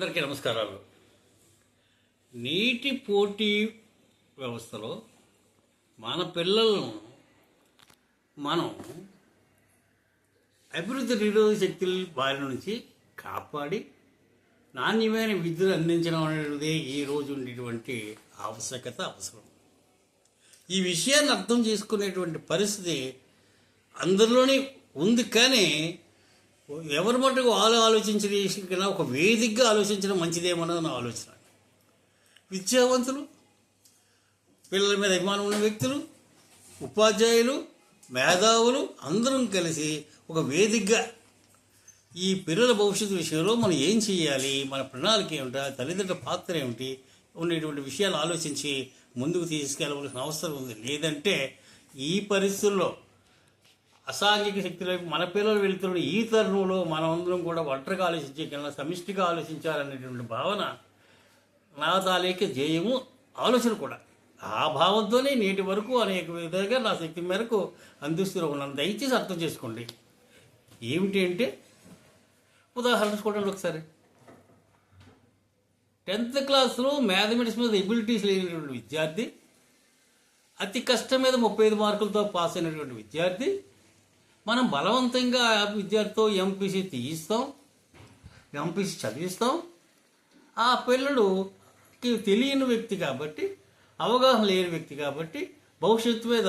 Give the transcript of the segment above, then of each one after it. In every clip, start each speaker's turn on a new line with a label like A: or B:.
A: అందరికీ నమస్కారాలు. నీటి పోటీ వ్యవస్థలో మన పిల్లలను మనం అభివృద్ధి నిరోధక శక్తుల బారి నుంచి కాపాడి నాణ్యమైన విద్యను అందించడం అనేది ఈ రోజు ఉండేటువంటి ఆవశ్యకత అవసరం. ఈ విషయాన్ని అర్థం చేసుకునేటువంటి పరిస్థితి అందరిలోనే ఉంది కానీ ఎవరి మటుకు వాళ్ళు ఆలోచించిన కన్నా ఒక వేదికగా ఆలోచించడం మంచిదేమన్నది నా ఆలోచన. విద్యావంతులు పిల్లల మీద అభిమానం ఉన్న వ్యక్తులు ఉపాధ్యాయులు మేధావులు అందరం కలిసి ఒక వేదికగా ఈ పిల్లల భవిష్యత్తు విషయంలో మనం ఏం చేయాలి మన ప్రణాళిక ఏమిటా? తల్లిదండ్రుల పాత్ర ఏమిటి? ఉండేటువంటి విషయాలు ఆలోచించి ముందుకు తీసుకెళ్ళవలసిన అవసరం ఉంది. లేదంటే ఈ పరిస్థితుల్లో అసాంఘిక శక్తి వైపు మన పిల్లలు వెళుతున్న ఈ తరుణంలో మనమందరం కూడా ఒంటరిగా ఆలోచించే కన్నా సమిష్టిగా ఆలోచించాలనేటువంటి భావన నా తాలేక జయము ఆలోచన కూడా. ఆ భావంతోనే నేటి వరకు అనేక విధాలుగా నా శక్తి మేరకు అందిస్తూ ఉన్నాను దయచేసి అర్థం చేసుకోండి. ఏమిటి అంటే ఉదాహరణ చూడండి ఒకసారి. టెన్త్ క్లాస్లో మ్యాథమెటిక్స్ మీద ఎబిలిటీస్ లేనటువంటి విద్యార్థి అతి కష్టం మీద ముప్పై ఐదు మార్కులతో పాస్ అయినటువంటి విద్యార్థి మనం బలవంతంగా విద్యార్థితో ఎంపీసీ తీయిస్తాం ఎంపీసీ చదివిస్తాం. ఆ పిల్లడుకి తెలియని వ్యక్తి కాబట్టి అవగాహన లేని వ్యక్తి కాబట్టి భవిష్యత్తు మీద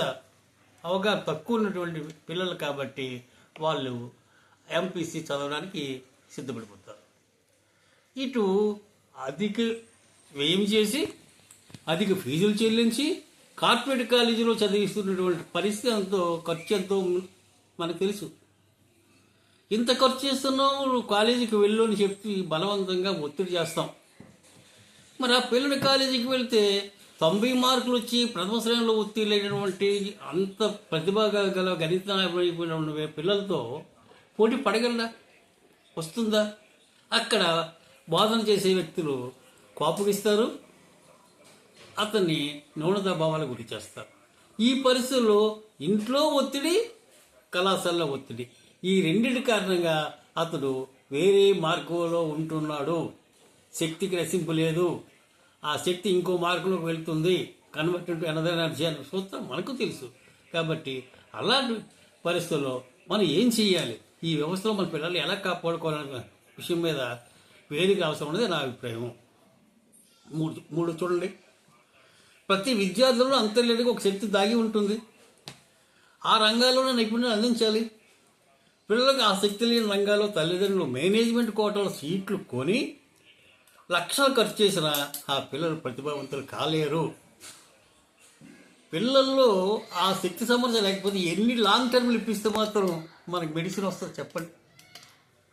A: అవగాహన తక్కువ ఉన్నటువంటి పిల్లలు కాబట్టి వాళ్ళు ఎంపీసీ చదవడానికి సిద్ధపడిపోతారు. ఇటు అధిక వ్యయం చేసి అధిక ఫీజులు చెల్లించి కార్పొరేట్ కాలేజీలో చదివిస్తున్నటువంటి పరిస్థితి ఎంతో ఖర్చు ఎంతో మనకు తెలుసు. ఇంత ఖర్చు చేస్తున్నావు నువ్వు కాలేజీకి వెళ్ళు అని చెప్పి బలవంతంగా ఒత్తిడి చేస్తాం. మరి ఆ పిల్లడి కాలేజీకి వెళ్తే తొంభై మార్కులు వచ్చి ప్రథమ శ్రేణిలో ఉత్తీర్ణమైనటువంటి అంత ప్రతిభ గల గణిత అయిపోయిన పిల్లలతో పోటీ పడగలరా వస్తుందా? అక్కడ బోధన చేసే వ్యక్తులు కోపగిస్తారు అతన్ని న్యూనత భావాలకు గురి చేస్తారు. ఈ పరిస్థితుల్లో ఇంట్లో ఒత్తిడి కళాశాలలో ఒత్తిడి. ఈ రెండింటి కారణంగా అతడు వేరే మార్గంలో ఉంటున్నాడు. శక్తికి రసింపు లేదు. ఆ శక్తి ఇంకో మార్గంలోకి వెళ్తుంది. కన్వర్టెడ్ ఎనదర్ ఎనర్జీ సూత్రం మనకు తెలుసు. కాబట్టి అలాంటి పరిస్థితుల్లో మనం ఏం చేయాలి ఈ వ్యవస్థలో మన పిల్లల్ని ఎలా కాపాడుకోవాలనే విషయం మీద వేదిక అవసరం అనేది నా అభిప్రాయం. మూడు మూడు చూడండి. ప్రతి విద్యార్థుల్లో అంతర్లేనిగా ఒక శక్తి దాగి ఉంటుంది. ఆ రంగాల్లోనే నైపుణ్యం అందించాలి. పిల్లలకు ఆ శక్తి లేని రంగాల్లో తల్లిదండ్రులు మేనేజ్మెంట్ కోటాలో సీట్లు కొని లక్షలు ఖర్చు చేసిన ఆ పిల్లలు ప్రతిభావంతులు కాలేరు. పిల్లల్లో ఆ శక్తి సమర్థ లేకపోతే ఎన్ని లాంగ్ టర్మ్లు ఇప్పిస్తే మాత్రం మనకు మెడిసిన్ వస్తుంది చెప్పండి.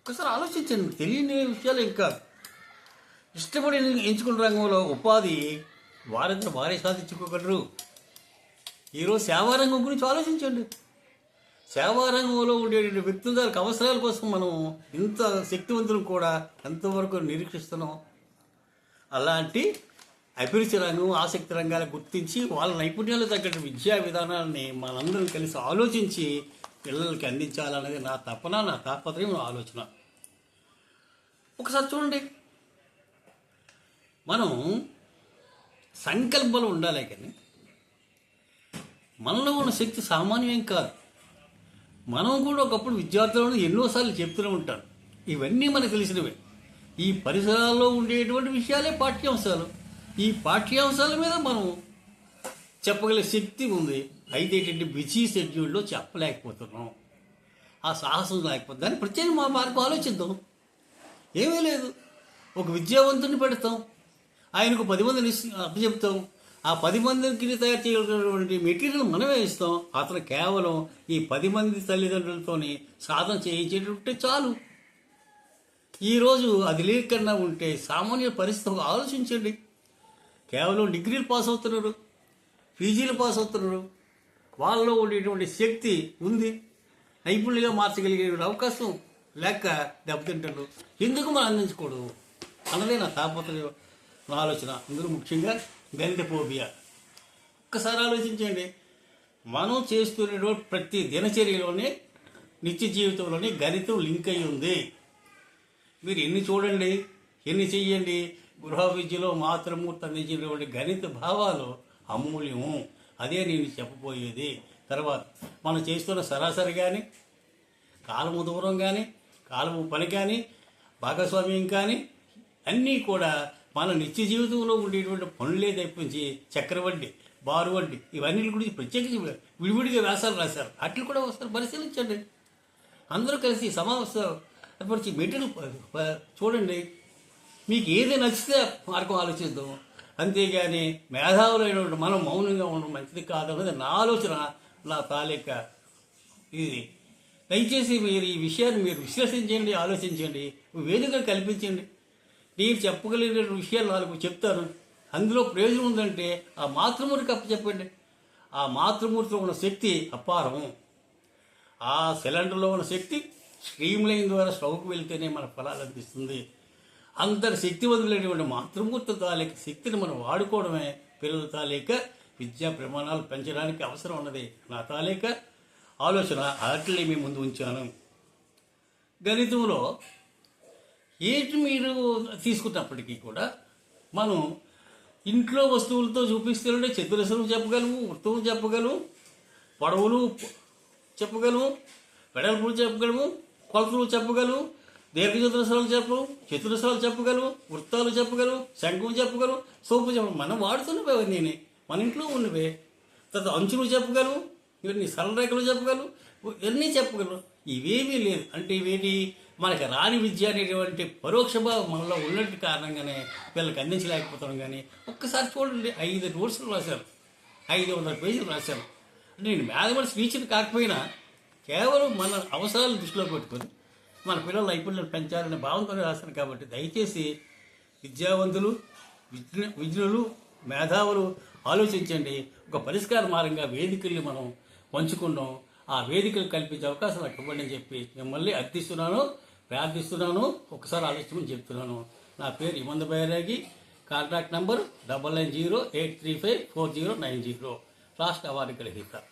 A: ఒకసారి ఆలోచించండి. తెలియని విషయాలు ఇంకా ఇష్టపడి ఎంచుకున్న రంగంలో ఉపాధి వారంతా వారే సాధించుకోగలరు. ఈరోజు సేవారంగం గురించి ఆలోచించండి. సేవారంగంలో ఉండేటువంటి వ్యక్తుల అవసరాల కోసం మనం ఇంత శక్తివంతులు కూడా ఎంతవరకు నిరీక్షిస్తున్నాం? అలాంటి అభిరుచి రంగం ఆసక్తి రంగాలు గుర్తించి వాళ్ళ నైపుణ్యాలు తగ్గట్టు విద్యా విధానాన్ని మనందరం కలిసి ఆలోచించి పిల్లలకి అందించాలనేది నా తపన నా తాపత్రయం నా ఆలోచన. ఒకసారి చూడండి. మనం సంకల్పాలు ఉండాలి కానీ మనలో ఉన్న శక్తి సామాన్యం కాదు. మనం కూడా ఒకప్పుడు విద్యార్థులను ఎన్నోసార్లు చెప్తూనే ఉంటాను ఇవన్నీ మనకు తెలిసినవే. ఈ పరిసరాల్లో ఉండేటువంటి విషయాలే పాఠ్యాంశాలు. ఈ పాఠ్యాంశాల మీద మనం చెప్పగల శక్తి ఉంది. అయితే ఏంటంటే బిజీ షెడ్యూల్లో చెప్పలేకపోతున్నాం. ఆ సాహసం లేకపోతే దాన్ని ప్రత్యేక మా మార్గం ఆలోచిద్దాం. ఏమీ లేదు. ఒక విద్యావంతుని పెడతాం. ఆయనకు పది మందిని అప్పచెప్తాం. ఆ పది మందికి తయారు చేయగలిగినటువంటి మెటీరియల్ మనమే ఇస్తాం. అతను కేవలం ఈ పది మంది తల్లిదండ్రులతోని సాధన చేయించేటట్టే చాలు. ఈరోజు అది లేకుండా ఉంటే సామాన్య పరిస్థితి ఆలోచించండి. కేవలం డిగ్రీలు పాస్ అవుతున్నారు పీజీలు పాస్ అవుతున్నారు. వాళ్ళలో ఉండేటువంటి శక్తి ఉంది. నైపుణ్యంగా మార్చగలిగే అవకాశం లేక దెబ్బతింటారు ఎందుకు మనం అందించకూడదు? అన్నదే నా తాపత్రయం నా ఆలోచన. అందులో ముఖ్యంగా గణితపోబియా ఒక్కసారి ఆలోచించండి. మనం చేస్తున్నటువంటి ప్రతి దినచర్యలోనే నిత్య జీవితంలోనే గణితం లింక్ అయి ఉంది. మీరు ఎన్ని చూడండి ఎన్ని చెయ్యండి గృహ విద్యలో మాతృమూర్తి అందించినటువంటి గణిత భావాలు అమూల్యము. అదే నేను చెప్పబోయేది. తర్వాత మనం చేస్తున్న సరాసరి కానీ కాలము దూరం కానీ కాలము పని కానీ భాగస్వామ్యం కానీ అన్నీ కూడా మన నిత్య జీవితంలో ఉండేటువంటి పనులే తప్పించి చక్రవడ్డీ బారు వడ్డీ ఇవన్నీ గురించి ప్రత్యేకించి విడివిడిగా వ్యాసాలు రాశారు. అట్లు కూడా ఒకసారి పరిశీలించండి. అందరూ కలిసి సమావేశం ఏర్పరిచి మెటీరియల్ చూడండి. మీకు ఏది నచ్చితే మార్గం ఆలోచిద్దాం. అంతేగాని మేధావులైనటువంటి మనం మౌనంగా ఉండడం మంచిది కాదు అనేది నా ఆలోచన నా తాలూక ఇది. దయచేసి మీరు ఈ విషయాన్ని మీరు విశ్లేషించండి ఆలోచించండి. వేదిక కల్పించండి. నేను చెప్పగలిగిన విషయాలు నాలుగు చెప్తాను. అందులో ప్రయోజనం ఉందంటే ఆ మాతృమూర్తికి అప్పచెప్పండి ఆ మాతృమూర్తిలో ఉన్న శక్తి అపారం ఆ సిలిండర్లో ఉన్న శక్తి స్ట్రీమ్ లైన్ ద్వారా స్టవ్కు వెళ్తేనే మన ఫలాలు అందిస్తుంది అంతటి శక్తివంతులైనటువంటి మాతృమూర్తి తాలూక శక్తిని మనం వాడుకోవడమే. పిల్లల తాలూక విద్యా ప్రమాణాలు పెంచడానికి అవసరం ఉన్నది. నా తాలూక ఆలోచన అట్లే మీ ముందు ఉంచాను. గణితంలో ఏటి మీరు తీసుకున్నప్పటికీ కూడా మనం ఇంట్లో వస్తువులతో చూపిస్తుంటే చతురస్రం చెప్పగలము వృత్తములు చెప్పగలము పొడవులు చెప్పగలము వెడల్పులు చెప్పగలము కొలతలు చెప్పగలము దీర్ఘచతురస్రాలు చెప్పు చతురస్రాలు చెప్పగలము వృత్తాలు చెప్పగలము శంఖం చెప్పగలము సోపు చెప్ప మనం వాడుతున్నవే అవన్నీ మన ఇంట్లో ఉన్నవే. తర్వాత అంచులు చెప్పగలము ఇవన్నీ సరళరేఖలు చెప్పగలరు ఇవన్నీ చెప్పగలరు ఇవేమీ లేదు. అంటే ఇవేంటి? మనకి రాని విద్య అనేటువంటి పరోక్ష భావం మనలో ఉన్నట్టు కారణంగానే వీళ్ళకి అందించలేకపోతున్నాం కానీ ఒక్కసారి చూడండి ఐదు నోట్స్లు రాశారు ఐదు వందల పేజీలు రాశాను. అంటే నేను మ్యాథమెటిక్స్ టీచర్ కాకపోయినా కేవలం మన అవసరాలు దృష్టిలో పెట్టుకొని మన పిల్లల నైపుణ్యం పెంచాలనే భావంతోనే రాశాను కాబట్టి దయచేసి విద్యావంతులు విజ్ఞ విజ్ఞులు మేధావులు ఆలోచించండి. ఒక పరిష్కార మార్గంగా వేదికల్ని మనం పంచుకుందాం. ఆ వేదికలు కల్పించే అవకాశం నాకు ఇవ్వండి అని చెప్పి మిమ్మల్ని అర్థిస్తున్నాను. ప్రార్థిస్తున్నాను. ఒకసారి ఆలోచించమని చెప్తున్నాను. నా పేరు Imanda Bairagi. Contact number double nine zero eight three five four zero nine zero. రాష్ట్ర అవార్డు గ్రహీత